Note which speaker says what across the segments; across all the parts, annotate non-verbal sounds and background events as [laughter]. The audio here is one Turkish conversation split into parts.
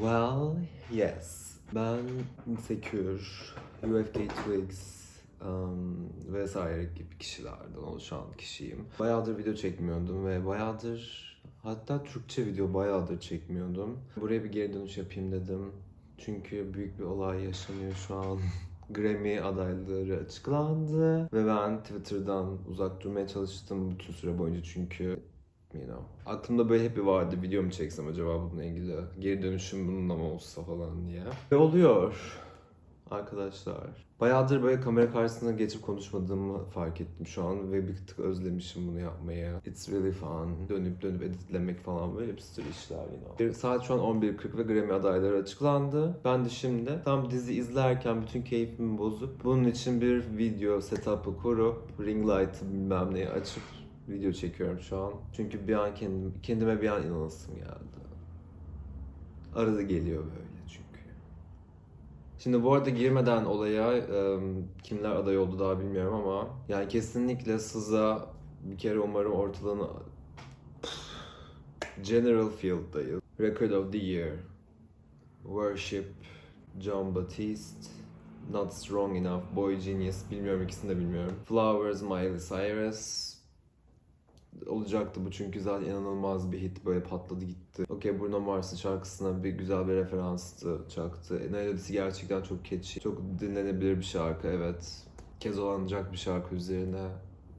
Speaker 1: Well, yes. Ben Insecure, UFK Twigs um, vesaire gibi kişilerden oluşan kişiyim. Bayağıdır video çekmiyordum ve bayağıdır hatta Türkçe video bayağıdır çekmiyordum. Buraya bir geri dönüş yapayım dedim. Çünkü büyük bir olay yaşanıyor şu an. [laughs] Grammy adayları açıklandı ve ben Twitter'dan uzak durmaya çalıştım bütün süre boyunca çünkü you know. Aklımda böyle hep bir vardı video mu çeksem acaba bununla ilgili geri dönüşüm bununla mı olsa falan diye. Ve oluyor arkadaşlar. Bayağıdır böyle kamera karşısına geçip konuşmadığımı fark ettim şu an ve bir tık özlemişim bunu yapmayı. It's really fun. Dönüp dönüp editlemek falan böyle bir sürü işler you know. Saat şu an 11.40 ve Grammy adayları açıklandı. Ben de şimdi tam dizi izlerken bütün keyfimi bozup bunun için bir video setup'ı kurup ring light'ı bilmem neyi açıp video çekiyorum şu an. Çünkü bir an kendim, kendime bir an inanasım geldi. Arada geliyor böyle çünkü. Şimdi bu arada girmeden olaya kimler aday oldu daha bilmiyorum ama yani kesinlikle Sıza bir kere umarım ortalığını General Field'dayız. Record of the Year. Worship. John Batiste. Not Strong Enough. Boy Genius. Bilmiyorum ikisini de bilmiyorum. Flowers. Miley Cyrus olacaktı bu çünkü zaten inanılmaz bir hit böyle patladı gitti. Okey Bruno Mars'ın şarkısına bir güzel bir referanstı çaktı. Melodisi gerçekten çok catchy. Çok dinlenebilir bir şarkı evet. Kez olanacak bir şarkı üzerine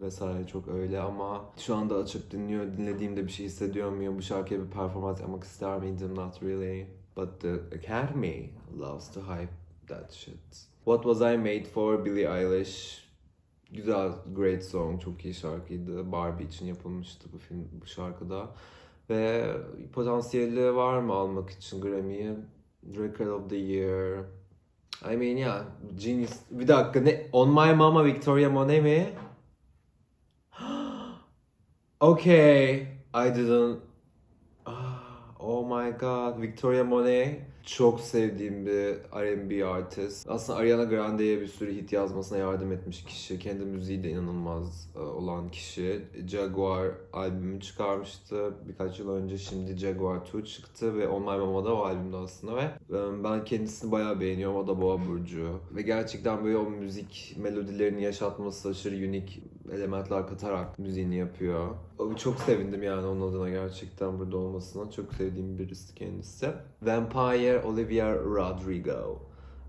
Speaker 1: vesaire çok öyle ama şu anda açıp dinliyor, dinlediğimde bir şey hissediyor muyum? Bu şarkıya bir performans yapmak ister miydim? Not really. But the Academy loves to hype that shit. What Was I Made For Billie Eilish Güzel, great song, çok iyi şarkıydı. Barbie için yapılmıştı bu film, bu şarkıda. Ve potansiyeli var mı almak için Grammy'yi? Record of the Year. I mean yeah, genius. Bir dakika ne? On My Mama Victoria Monet mi? [gasps] okay, I didn't. Oh my god, Victoria Monet çok sevdiğim bir R&B artist. Aslında Ariana Grande'ye bir sürü hit yazmasına yardım etmiş kişi. Kendi müziği de inanılmaz e, olan kişi. Jaguar albümü çıkarmıştı birkaç yıl önce. Şimdi Jaguar 2 çıktı ve On My Mama o albümde aslında ve e, ben kendisini bayağı beğeniyorum. O da Boğa Burcu. Ve gerçekten böyle o müzik melodilerini yaşatması aşırı unik elementler katarak müziğini yapıyor. Çok sevindim yani onun adına gerçekten burada olmasına. Çok sevdiğim birisi kendisi. Vampire Olivia Rodrigo.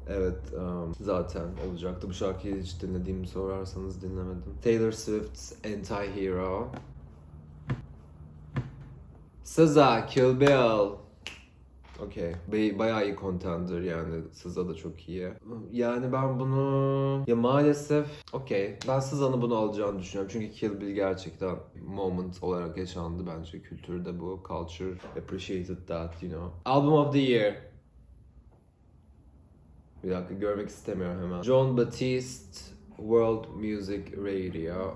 Speaker 1: Evet um, zaten olacaktı. Bu şarkıyı hiç dinlediğimi sorarsanız dinlemedim. Taylor Swift's Anti-Hero. SZA, Kill Bill. Okey. Be- bayağı iyi contender yani. SZA da çok iyi. Yani ben bunu... Ya maalesef... Okey. Ben SZA'nın bunu alacağını düşünüyorum. Çünkü Kill Bill gerçekten moment olarak yaşandı bence kültürde bu. Culture appreciated that, you know. Album of the Year. Bir dakika görmek istemiyorum hemen. John Batiste, World Music Radio.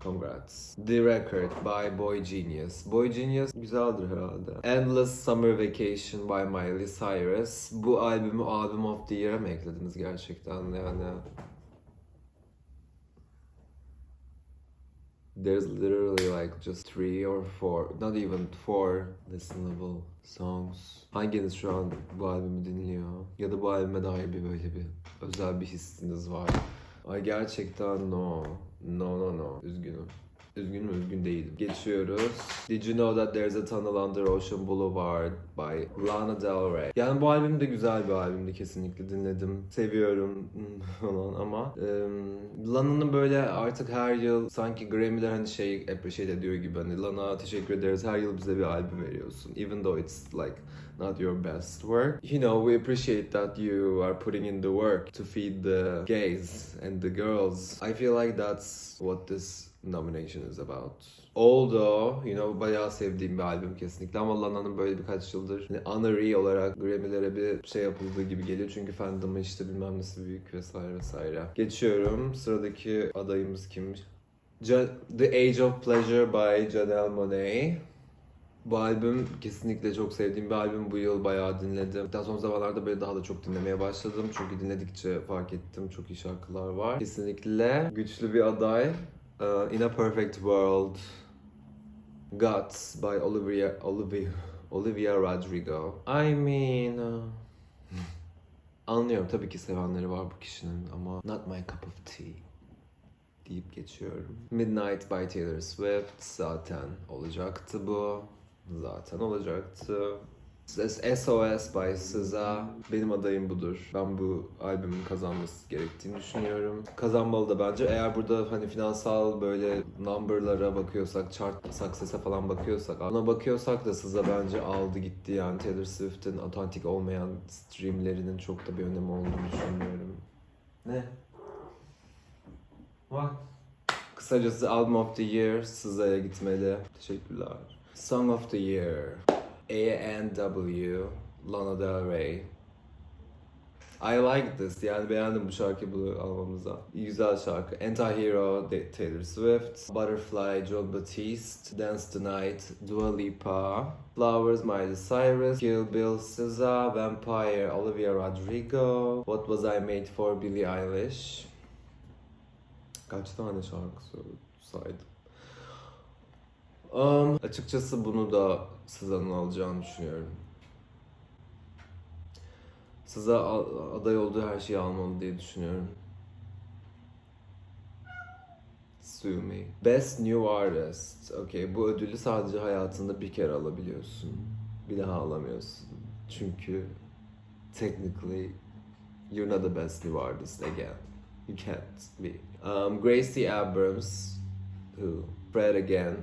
Speaker 1: Congrats. The Record by Boy Genius. Boy Genius güzeldir herhalde. Endless Summer Vacation by Miley Cyrus. Bu albümü Album of the Year'a mı eklediniz gerçekten yani? There's literally like just three or four, not even four listenable songs. Hanginiz şu an bu albümü dinliyor? Ya da bu albüme dair bir böyle bir özel bir hissiniz var? Ay gerçekten no. No no no. Üzgünüm. Üzgünüm üzgün değilim. Geçiyoruz. Did you know that there's a tunnel under Ocean Boulevard by Lana Del Rey? Yani bu albüm de güzel bir albümdü kesinlikle dinledim. Seviyorum [laughs] falan ama e, Lana'nın böyle artık her yıl sanki Grammy'ler hani şey appreciate ediyor gibi hani Lana teşekkür ederiz her yıl bize bir albüm veriyorsun. Even though it's like not your best work. You know, we appreciate that you are putting in the work to feed the gays and the girls. I feel like that's what this nomination is about. Although, you know, bayağı sevdiğim bir albüm kesinlikle ama Lana'nın böyle birkaç yıldır hani honorary olarak Grammy'lere bir şey yapıldığı gibi geliyor. Çünkü fandom'ı işte bilmem nesi büyük vesaire vesaire. Geçiyorum. Sıradaki adayımız? Ja- The Age of Pleasure by Janelle Monáe. Bu albüm kesinlikle çok sevdiğim bir albüm. Bu yıl bayağı dinledim. Daha son zamanlarda böyle daha da çok dinlemeye başladım. Çünkü dinledikçe fark ettim çok iyi şarkılar var. Kesinlikle güçlü bir aday. Uh, In a Perfect World. Guts by Olivia, Olivia, Olivia Rodrigo. I mean... uh, [laughs] Anlıyorum tabii ki sevenleri var bu kişinin ama not my cup of tea deyip geçiyorum. Midnight by Taylor Swift zaten olacaktı bu. Zaten olacaktı. SOS by SZA benim adayım budur. Ben bu albümün kazanması gerektiğini düşünüyorum. Kazanmalı da bence. Eğer burada hani finansal böyle numberlara bakıyorsak, chart success'e falan bakıyorsak, ona bakıyorsak da SZA bence aldı gitti yani Taylor Swift'in otantik olmayan streamlerinin çok da bir önemi olduğunu düşünmüyorum. Ne? What? Kısacası Album of the Year SZA'ya gitmeli. Teşekkürler. Song of the Year. A&W Lana Del Rey. I like this. Yani beğendim bu şarkıyı bu almamıza. Güzel şarkı. Anti-Hero Taylor Swift. Butterfly John Batiste. Dance Tonight Dua Lipa. Flowers Miley Cyrus. Kill Bill SZA. Vampire Olivia Rodrigo. What Was I Made For Billie Eilish. Kaç tane şarkı saydım? Um, açıkçası bunu da Sıza'nın alacağını düşünüyorum. Sıza aday olduğu her şeyi almalı diye düşünüyorum. Sue me. Best New Artist. Okay, bu ödülü sadece hayatında bir kere alabiliyorsun. Bir daha alamıyorsun. Çünkü technically you're not the best new artist again. You can't be. Um, Gracie Abrams, who? Fred again,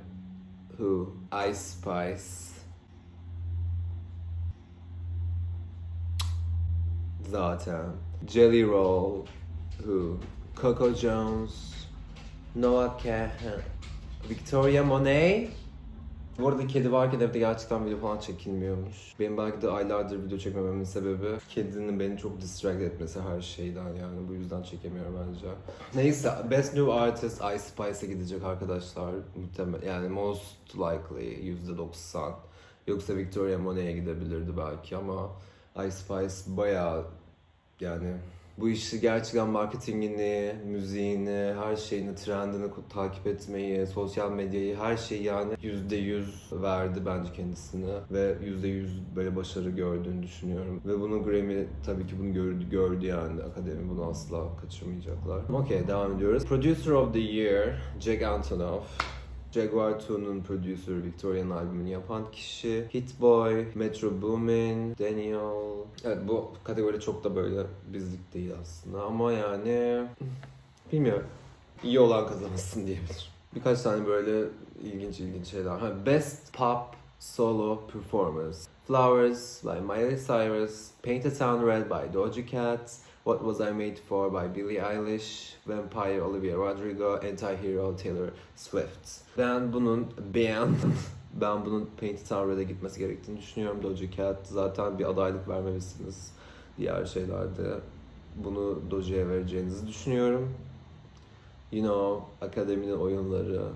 Speaker 1: who? Ice Spice. Zaten. Jelly Roll, who? Coco Jones, Noah Cahan, Victoria Monet. Bu arada kedi varken evde gerçekten video falan çekilmiyormuş. Benim belki de aylardır video çekmememin sebebi kedinin beni çok distract etmesi her şeyden yani bu yüzden çekemiyorum bence. Neyse Best New Artist Ice Spice'e gidecek arkadaşlar. Muhtemel yani most likely %90. Yoksa Victoria Monet'e gidebilirdi belki ama Ice Spice bayağı yani bu işi gerçekten marketingini, müziğini, her şeyini, trendini takip etmeyi, sosyal medyayı, her şeyi yani yüzde yüz verdi bence kendisine ve yüzde yüz böyle başarı gördüğünü düşünüyorum. Ve bunu Grammy tabii ki bunu gördü, gördü yani akademi bunu asla kaçırmayacaklar. Okey devam ediyoruz. Producer of the Year Jack Antonoff. Jaguar 2'nun producer Victoria'nın albümünü yapan kişi. Hit Boy, Metro Boomin, Daniel. Evet bu kategori çok da böyle bizlik değil aslında ama yani bilmiyorum. İyi olan kazansın diyebilirim. Birkaç tane böyle ilginç ilginç şeyler. Ha, Best Pop Solo Performance. Flowers by Miley Cyrus, Paint a Town Red by Doja Cat, What Was I Made For by Billie Eilish, Vampire Olivia Rodrigo, Anti-Hero Taylor Swift. Ben bunun beğen [laughs] ben bunun Paint a Town Red'e gitmesi gerektiğini düşünüyorum. Doja Cat zaten bir adaylık vermelisiniz. Diğer şeylerde bunu Doja'ya vereceğinizi düşünüyorum. You know, akademinin oyunları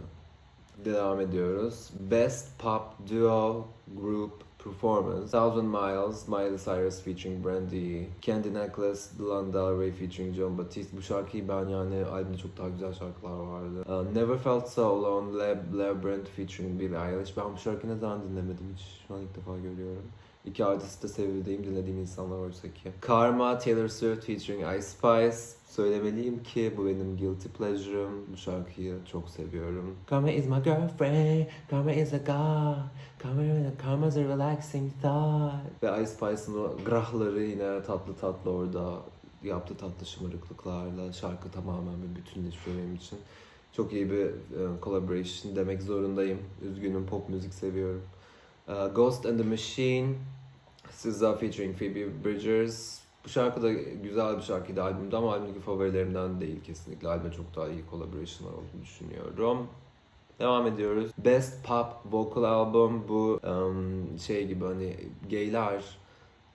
Speaker 1: devam ediyoruz. Best Pop Duo Group Performance. Thousand Miles, Miley Cyrus featuring Brandy Candy Necklace, Lana Del Rey featuring John Batiste Bu şarkıyı ben yani albümde çok daha güzel şarkılar vardı. Uh, Never Felt So Alone, Lab Labyrinth featuring Billie Eilish. Ben bu şarkıyı ne zaman dinlemedim hiç? Şu an ilk defa görüyorum İki artist de sevdiğim, dinlediğim insanlar oysa ki. Karma, Taylor Swift featuring Ice Spice. Söylemeliyim ki bu benim guilty pleasure'ım. Bu şarkıyı çok seviyorum. Karma is my girlfriend, Karma is a god, Karma, Karma's a relaxing thought. Ve Ice Spice'ın o grahları yine tatlı tatlı orada yaptığı tatlı şımarıklıklarla şarkı tamamen bir bütünleşiyor benim için. Çok iyi bir e, collaboration demek zorundayım. Üzgünüm pop müzik seviyorum. Uh, Ghost and the Machine, SZA featuring Phoebe Bridgers. Bu şarkı da güzel bir şarkıydı albümde ama albümdeki favorilerimden değil kesinlikle. Albümde çok daha iyi collaboration'lar olduğunu düşünüyorum. Devam ediyoruz. Best Pop Vocal Album bu um, şey gibi hani gayler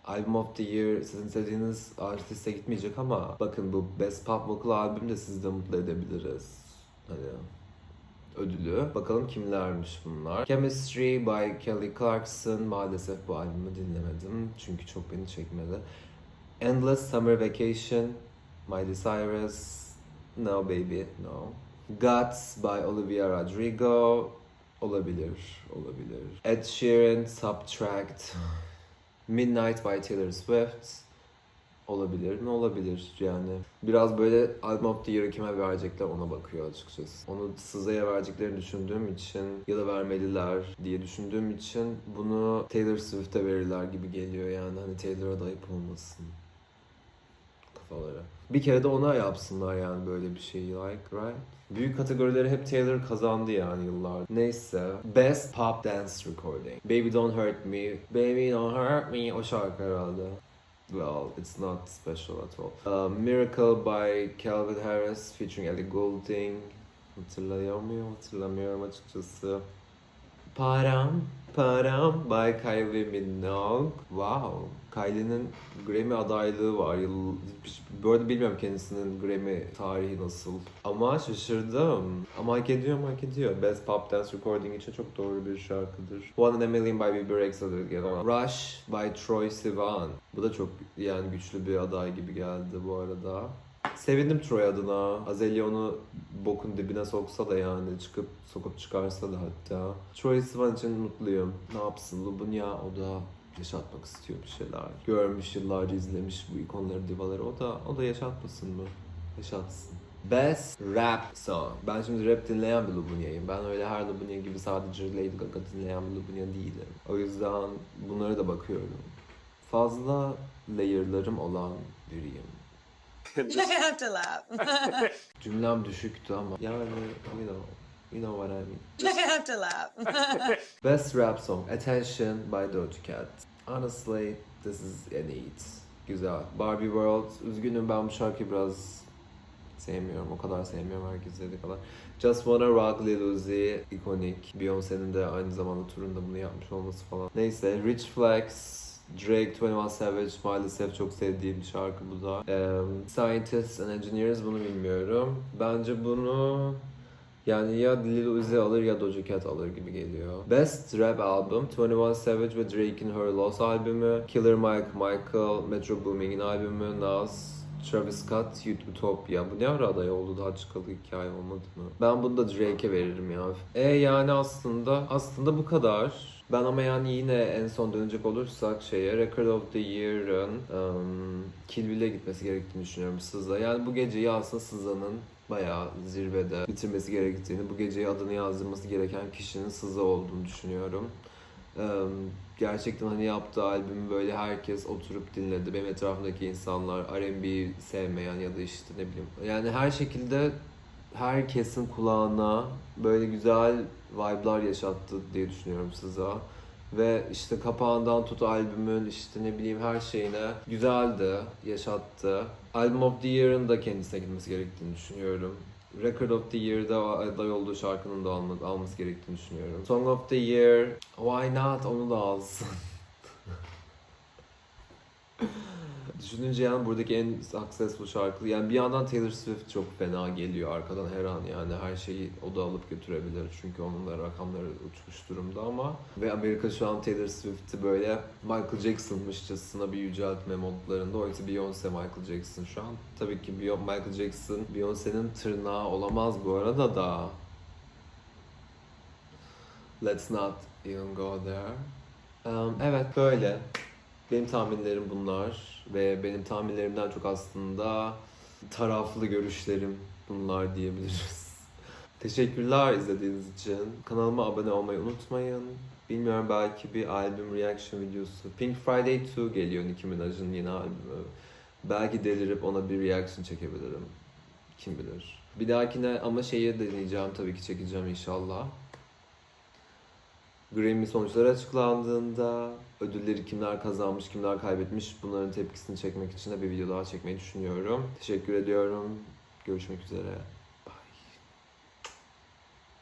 Speaker 1: Album of the Year sizin sevdiğiniz artiste gitmeyecek ama bakın bu Best Pop Vocal Albüm de sizi de mutlu edebiliriz. Hani ödülü. Bakalım kimlermiş bunlar. Chemistry by Kelly Clarkson. Maalesef bu albümü dinlemedim. Çünkü çok beni çekmedi. Endless Summer Vacation. Miley Cyrus. No baby, no. Guts by Olivia Rodrigo. Olabilir, olabilir. Ed Sheeran, Subtract, [sighs] Midnight by Taylor Swift. Olabilir mi? Olabilir yani. Biraz böyle Album of the Year'ı kime verecekler ona bakıyor açıkçası. Onu Sıza'ya vereceklerini düşündüğüm için ya da vermeliler diye düşündüğüm için bunu Taylor Swift'e verirler gibi geliyor yani. Hani Taylor'a da ayıp olmasın kafalara. Bir kere de ona yapsınlar yani böyle bir şeyi like right? Büyük kategorileri hep Taylor kazandı yani yıllar. Neyse. Best Pop Dance Recording. Baby Don't Hurt Me. Baby Don't Hurt Me. O şarkı herhalde. Well, it's not special at all. Uh, Miracle by Calvin Harris featuring Ellie Goulding. Hatırlıyor muyum? Hatırlamıyorum açıkçası. Param Param by Kylie Minogue. Wow. Kylie'nin Grammy adaylığı var. Yıl... Bu arada bilmiyorum kendisinin Grammy tarihi nasıl. Ama şaşırdım. Ama hak ediyor hak ediyor. Best Pop Dance Recording için çok doğru bir şarkıdır. One in a Million by Rexha da geldi. Rush by Troy Sivan. Bu da çok yani güçlü bir aday gibi geldi bu arada. Sevindim Troy adına. Azalea onu bokun dibine soksa da yani çıkıp sokup çıkarsa da hatta. Troy Sivan için mutluyum. Ne yapsın Lubunya o da yaşatmak istiyor bir şeyler. Görmüş yıllarca izlemiş bu ikonları divaları o da o da yaşatmasın mı? Yaşatsın. Best Rap Song. Ben şimdi rap dinleyen bir Lubunya'yım. Ben öyle her Lubunya gibi sadece Lady Gaga dinleyen bir Lubunya değilim. O yüzden bunlara da bakıyorum. Fazla layer'larım olan biriyim. [laughs]
Speaker 2: I have to laugh. [laughs]
Speaker 1: Cümlem düşüktü ama yani you know, you know what I mean.
Speaker 2: I have to laugh. [laughs]
Speaker 1: Best rap song Attention by Doja Cat. Honestly, this is a need. Güzel. Barbie World. Üzgünüm ben bu şarkıyı biraz sevmiyorum. O kadar sevmiyorum herkes dediği kadar. Just Wanna Rock Lil Uzi. ikonik. Beyoncé'nin de aynı zamanda turunda bunu yapmış olması falan. Neyse. Rich Flex. Drake, 21 Savage maalesef çok sevdiğim bir şarkı bu da. Um, Scientists and Engineers bunu bilmiyorum. Bence bunu yani ya Lil Uzi alır ya Doja Cat alır gibi geliyor. Best Rap Album 21 Savage ve Drake'in Her Loss albümü, Killer Mike, Michael, Metro Booming'in albümü, Nas, Travis Scott, Utopia. Bu ne ara aday oldu daha çıkalı hikaye olmadı mı? Ben bunu da Drake'e veririm ya. E yani aslında aslında bu kadar. Ben ama yani yine en son dönecek olursak şeye Record of the Year'ın um, Kill Bill'e gitmesi gerektiğini düşünüyorum SZA. Yani bu geceyi aslında SZA'nın bayağı zirvede bitirmesi gerektiğini, bu geceye adını yazdırması gereken kişinin SZA olduğunu düşünüyorum. Um, gerçekten hani yaptığı albümü böyle herkes oturup dinledi. Benim etrafımdaki insanlar R&B sevmeyen ya da işte ne bileyim. Yani her şekilde herkesin kulağına böyle güzel vibe'lar yaşattı diye düşünüyorum size. Ve işte kapağından tut albümün işte ne bileyim her şeyine güzeldi, yaşattı. Album of the Year'ın da kendisine gitmesi gerektiğini düşünüyorum. Record of the Year'da aday olduğu şarkının da alma- alması gerektiğini düşünüyorum. Song of the Year, why not onu da alsın. [laughs] Düşününce yani buradaki en successful şarkı. Yani bir yandan Taylor Swift çok fena geliyor arkadan her an. Yani her şeyi o da alıp götürebilir. Çünkü onun da rakamları uçmuş durumda ama. Ve Amerika şu an Taylor Swift'i böyle Michael Jackson'mışçasına bir yüceltme modlarında. Oysa Beyoncé Michael Jackson şu an. Tabii ki Michael Jackson Beyoncé'nin tırnağı olamaz bu arada da. Let's not even go there. Um, evet böyle. Benim tahminlerim bunlar ve benim tahminlerimden çok aslında taraflı görüşlerim bunlar diyebiliriz. [laughs] Teşekkürler izlediğiniz için. Kanalıma abone olmayı unutmayın. Bilmiyorum belki bir albüm reaction videosu. Pink Friday 2 geliyor Nicki Minaj'ın yeni albümü. Belki delirip ona bir reaction çekebilirim. Kim bilir. Bir dahakine ama şeyi deneyeceğim tabii ki çekeceğim inşallah. Grammy sonuçları açıklandığında ödülleri kimler kazanmış, kimler kaybetmiş bunların tepkisini çekmek için de bir video daha çekmeyi düşünüyorum. Teşekkür ediyorum. Görüşmek üzere.